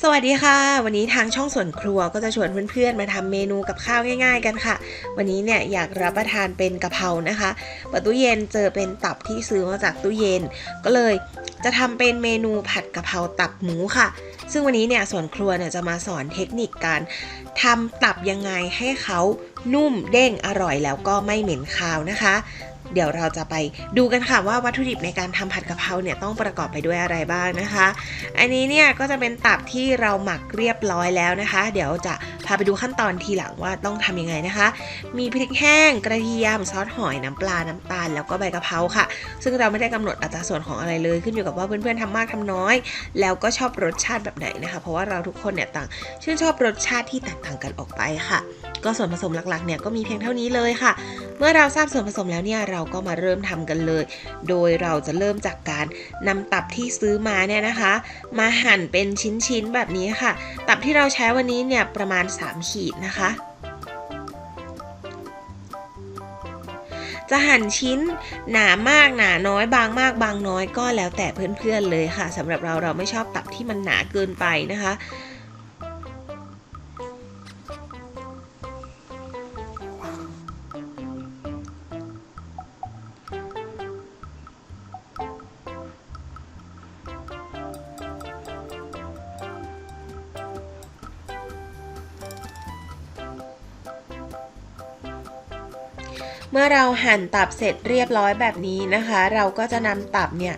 สวัสดีค่ะ วันนี้ทางช่องส่วนครัวก็จะชวนเพื่อนๆมาทำเมนูกับข้าวง่าย ๆ กันค่ะ วันนี้เนี่ยอยากรับประทานเป็นกะเพรานะคะเปิดตู้เย็นเจอเป็นตับที่ซื้อมาจากตู้เย็น ก็เลยจะทำเป็นเมนูผัดกะเพราตับหมูค่ะ ซึ่งวันนี้เนี่ยส่วนครัวเนี่ยจะมาสอนเทคนิคการทำตับยังไงให้เขานุ่มเด้งอร่อยแล้วก็ไม่เหม็นคาวนะคะ เดี๋ยวเราจะไปดูกันค่ะว่าวัตถุดิบในการทำผัดกะเพราเนี่ยต้องประกอบไปด้วยอะไรบ้างนะคะ อันนี้เนี่ยก็จะเป็นตับที่เราหมักเรียบร้อยแล้วนะคะ เดี๋ยวจะาไปดูขั้นตอนทีหลังว่าต้องทำยังไงนะคะ มีพริกแห้ง กระเทียม ซอสหอย น้ำปลา น้ำตาล แล้วก็ใบกะเพราค่ะ ซึ่งเราไม่ได้กำหนดอัตราส่วนของอะไรเลย ขึ้นอยู่กับว่าเพื่อนๆทำมากทำน้อย แล้วก็ชอบรสชาติแบบไหนนะคะ เพราะว่าเราทุกคนเนี่ยต่าง ชื่นชอบรสชาติที่แตกต่างกันออกไปค่ะ ก็ส่วนผสมหลักๆเนี่ยก็มีเพียงเท่านี้เลยค่ะ เมื่อเราทราบส่วนผสมแล้วเนี่ยเราก็มาเริ่มทำกันเลย โดยเราจะเริ่มจากการนำตับที่ซื้อมาเนี่ยนะคะ มาหั่นเป็นชิ้นๆแบบนี้ค่ะ ตับที่เราใช้วันนี้เนี่ยประมาณ3 ขีดนะคะ จะหั่นชิ้นหนามากหนาน้อยบางมากบางน้อยก็แล้วแต่เพื่อนๆเลยค่ะสำหรับเราเราไม่ชอบตับที่มันหนาเกินไปนะคะ เมื่อเราหั่นตับเสร็จเรียบร้อยแบบนี้นะคะ เราก็จะนำตับเนี่ย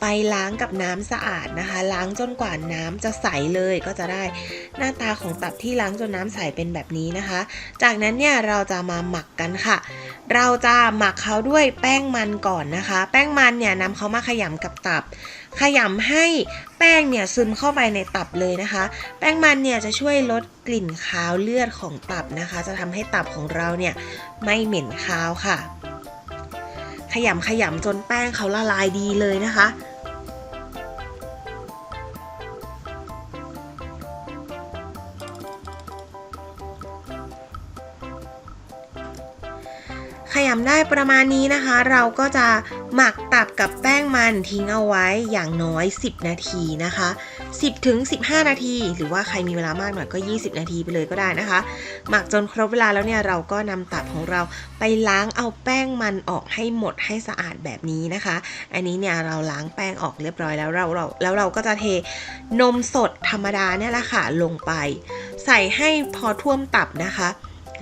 ไปล้างกับน้ำสะอาดนะคะ ล้างจนกว่าน้ำจะใสเลยก็จะได้หน้าตาของตับที่ล้างจนน้ำใสเป็นแบบนี้นะคะ จากนั้นเนี่ยเราจะมาหมักกันค่ะ เราจะหมักเขาด้วยแป้งมันก่อนนะคะ แป้งมันเนี่ยนำเขามาขยำกับตับ ขยำให้แป้งเนี่ยซึมเข้าไปในตับเลยนะคะ แป้งมันเนี่ยจะช่วยลดกลิ่นคาวเลือดของตับนะคะ จะทำให้ตับของเราเนี่ยไม่เหม็นคาวค่ะ ขยำขยำจนแป้งเขาละลายดีเลยนะคะขยำได้ประมาณนี้นะคะ เราก็จะ หมักตับกับแป้งมันทิ้งเอาไว้อย่างน้อย 10 นาทีนะคะ 10ถึง15 นาที หรือว่าใครมีเวลามากหน่อยก็ 20 นาทีไปเลยก็ได้นะคะ หมักจนครบเวลาแล้วเนี่ยเราก็นำตับของเราไปล้างเอาแป้งมันออกให้หมดให้สะอาดแบบนี้นะคะ อันนี้เนี่ยเราล้างแป้งออกเรียบร้อยแล้วเราเราแล้วเราก็จะเทนมสดธรรมดาเนี่ยแหละค่ะลงไป ใส่ให้พอท่วมตับนะคะ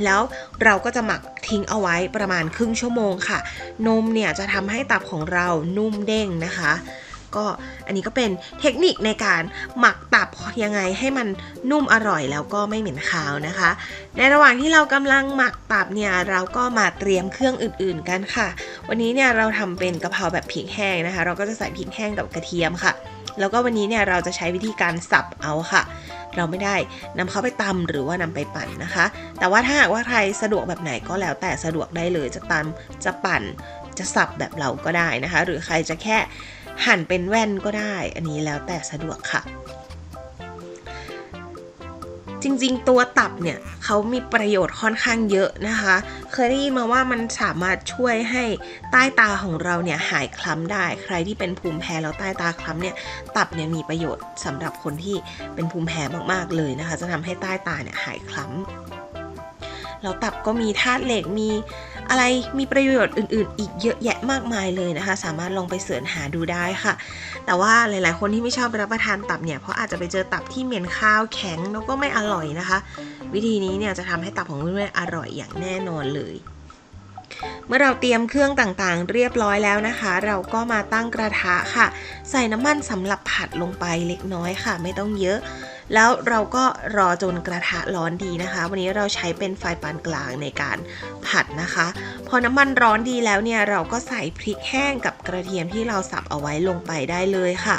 แล้วเราก็จะหมักทิ้งเอาไว้ประมาณครึ่งชั่วโมงค่ะ นมเนี่ยจะทำให้ตับของเรานุ่มเด้งนะคะ ก็อันนี้ก็เป็นเทคนิคในการหมักตับยังไงให้มันนุ่มอร่อยแล้วก็ไม่เหม็นคาวนะคะ ในระหว่างที่เรากำลังหมักตับเนี่ยเราก็มาเตรียมเครื่องอื่นๆกันค่ะ วันนี้เนี่ยเราทำเป็นกะเพราแบบพริกแห้งนะคะ เราก็จะใส่พริกแห้งกับกระเทียมค่ะ แล้วก็วันนี้เนี่ยเราจะใช้วิธีการสับเอาค่ะ เราไม่ได้นำเขาไปตำหรือว่านำไปปั่นนะคะ แต่ว่าถ้าหากว่าใครสะดวกแบบไหนก็แล้วแต่สะดวกได้เลยจะตำจะปั่นจะสับแบบเราก็ได้นะคะ หรือใครจะแค่หั่นเป็นแว่นก็ได้ อันนี้แล้วแต่สะดวกค่ะ จริงๆ ตัวตับเนี่ยเขามีประโยชน์ค่อนข้างเยอะนะคะ เคยได้ยินมาว่ามันสามารถช่วยให้ใต้ตาของเราเนี่ยหายคล้ำได้ ใครที่เป็นภูมิแพ้แล้วใต้ตาคล้ำเนี่ยตับเนี่ยมีประโยชน์สำหรับคนที่เป็นภูมิแพ้มากๆเลยนะคะ จะทำให้ใต้ตาเนี่ยหายคล้ำแล้วตับก็มีธาตุเหล็กมี อะไรมีประโยชน์อื่นๆ อีกเยอะแยะมากมายเลยนะคะ สามารถลองไปเสิร์ชหาดูได้ค่ะ แต่ว่าหลายๆ คนที่ไม่ชอบรับประทานตับเนี่ยเพราะอาจจะไปเจอตับที่เหม็นคาวแข็งแล้วก็ไม่อร่อยนะคะ วิธีนี้เนี่ยจะทำให้ตับของเพื่อนๆอร่อยอย่างแน่นอนเลยเมื่อเราเตรียมเครื่องต่างๆ เรียบร้อยแล้วนะคะ เราก็มาตั้งกระทะค่ะ ใส่น้ำมันสำหรับผัดลงไปเล็กน้อยค่ะ ไม่ต้องเยอะ แล้วเราก็รอจนกระทะร้อนดีนะคะ วันนี้เราใช้เป็นไฟปานกลางในการผัดนะคะ พอน้ำมันร้อนดีแล้วเนี่ยเราก็ใส่พริกแห้งกับกระเทียมที่เราสับเอาไว้ลงไปได้เลยค่ะ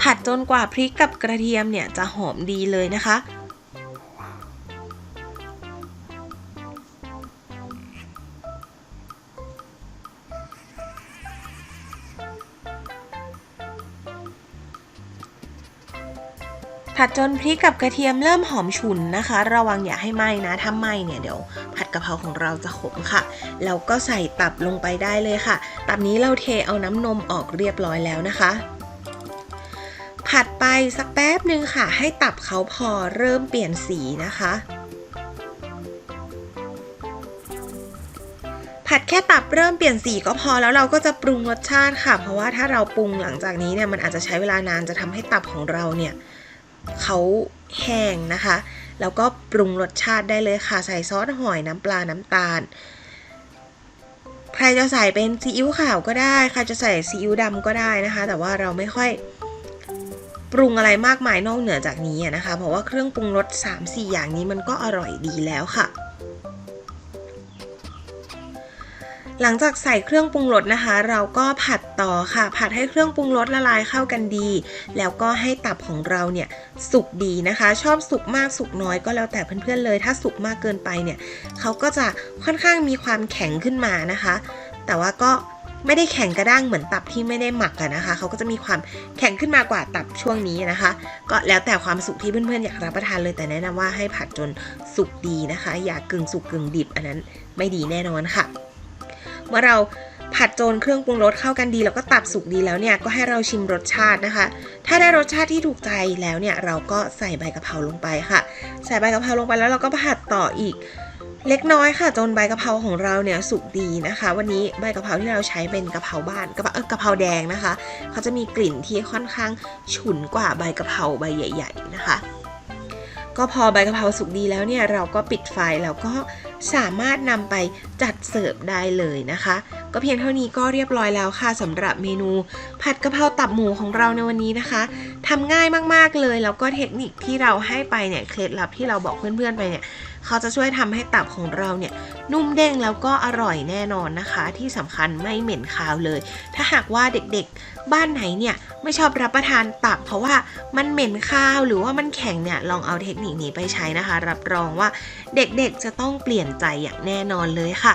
ผัดจนกว่าพริกกับกระเทียมเนี่ยจะหอมดีเลยนะคะ ผัดจนพริกกับกระเทียมเริ่มหอมฉุนนะคะ ระวังอย่าให้ไหม้นะ ถ้าไหม้เนี่ยเดี๋ยวผัดกะเพราของเราจะขมค่ะ แล้วก็ใส่ตับลงไปได้เลยค่ะ ตับนี้เราเทเอาน้ำนมออกเรียบร้อยแล้วนะคะ ผัดไปสักแป๊บหนึ่งค่ะ ให้ตับเขาพอเริ่มเปลี่ยนสีนะคะผัดแค่ตับเริ่มเปลี่ยนสีก็พอแล้วเราก็จะปรุงรสชาติค่ะ เพราะว่าถ้าเราปรุงหลังจากนี้เนี่ยมันอาจจะใช้เวลานานจะทำให้ตับของเราเนี่ย เขาแห้งนะคะ แล้วก็ปรุงรสชาติได้เลยค่ะ ใส่ซอสหอยน้ำปลาน้ำตาล ใครจะใส่เป็นซีอิ๊วขาวก็ได้ใครจะใส่ซีอิ๊วดำก็ได้นะคะ แต่ว่าเราไม่ค่อยปรุงอะไรมากมายนอกเหนือจากนี้นะคะ เพราะว่าเครื่องปรุงรส 3-4 อย่างนี้มันก็อร่อยดีแล้วค่ะ หลังจากใส่เครื่องปรุงรสนะคะ เราก็ผัดต่อค่ะ ผัดให้เครื่องปรุงรสละลายเข้ากันดี แล้วก็ให้ตับของเราเนี่ยสุกดีนะคะ ชอบสุกมากสุกน้อยก็แล้วแต่เพื่อนๆเลย ถ้าสุกมากเกินไปเนี่ยเขาก็จะค่อนข้างมีความแข็งขึ้นมานะคะ แต่ว่าก็ไม่ได้แข็งกระด้างเหมือนตับที่ไม่ได้หมักอะนะคะ เขาก็จะมีความแข็งขึ้นมากว่าตับช่วงนี้นะคะ ก็แล้วแต่ความสุกที่เพื่อนๆอยากรับประทานเลยแต่แนะนำว่าให้ผัดจนสุกดีนะคะ อย่ากึ่งสุกกึ่งดิบอันนั้นไม่ดีแน่นอนค่ะ เมื่อเราผัดโจนเครื่องปรุงรสเข้ากันดี แล้วก็ตับสุกดีแล้วเนี่ยก็ให้เราชิมรสชาตินะคะ ถ้าได้รสชาติที่ถูกใจแล้วเนี่ยเราก็ใส่ใบกะเพราลงไปค่ะ ใส่ใบกะเพราลงไปแล้วเราก็ผัดต่ออีก เล็กน้อยค่ะจนใบกะเพราของเราเนี่ยสุกดีนะคะ วันนี้ใบกะเพราที่เราใช้เป็นกะเพราบ้านกะเพราเออกะเพราแดงนะคะเขาจะมีกลิ่นที่ค่อนข้างฉุนกว่าใบกะเพราใบใหญ่ ๆนะคะ ก็พอใบกะเพราสุกดีแล้วเนี่ยเราก็ปิดไฟแล้วก็สามารถนำไปจัดเสิร์ฟได้เลยนะคะ ก็เพียงเท่านี้ก็เรียบร้อยแล้วค่ะสำหรับเมนู ผัดกะเพราตับหมูของเราในวันนี้นะคะทำง่ายมากๆเลย แล้วก็เทคนิคที่เราให้ไปเนี่ยเคล็ดลับที่เราบอกเพื่อนๆไปเนี่ยเขาจะช่วยทำให้ตับของเราเนี่ยนุ่มเด้งแล้วก็อร่อยแน่นอนนะคะ ที่สำคัญไม่เหม็นคาวเลย ถ้าหากว่าเด็กๆ บ้านไหนเนี่ยไม่ชอบรับประทานตับ เพราะว่ามันเหม็นคาวหรือว่ามันแข็งเนี่ยลองเอาเทคนิคนี้ไปใช้นะคะ รับรองว่าเด็กๆจะต้องเปลี่ยนนใจอย่างแน่นอนเลยค่ะ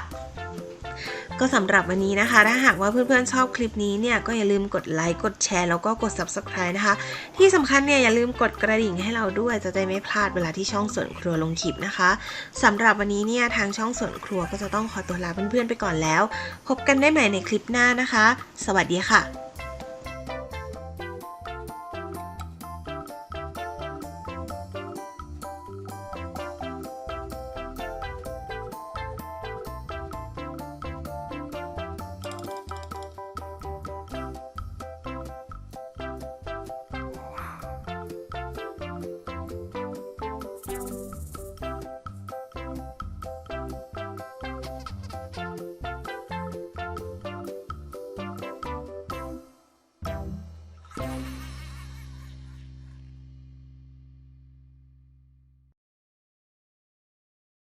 ก็สำหรับวันนี้นะคะ ถ้าหากว่าเพื่อนๆชอบคลิปนี้เนี่ยก็อย่าลืมกดไลค์กดแชร์แล้วก็กด subscribe นะคะ ที่สำคัญเนี่ยอย่าลืมกดกระดิ่งให้เราด้วยจะได้ไม่พลาดเวลาที่ช่องสวนครัวลงคลิปนะคะสำหรับวันนี้เนี่ยทางช่องสวนครัวก็จะต้องขอตัวลาเพื่อนๆไปก่อนแล้ว พบกันได้ใหม่ในคลิปหน้านะคะ สวัสดีค่ะ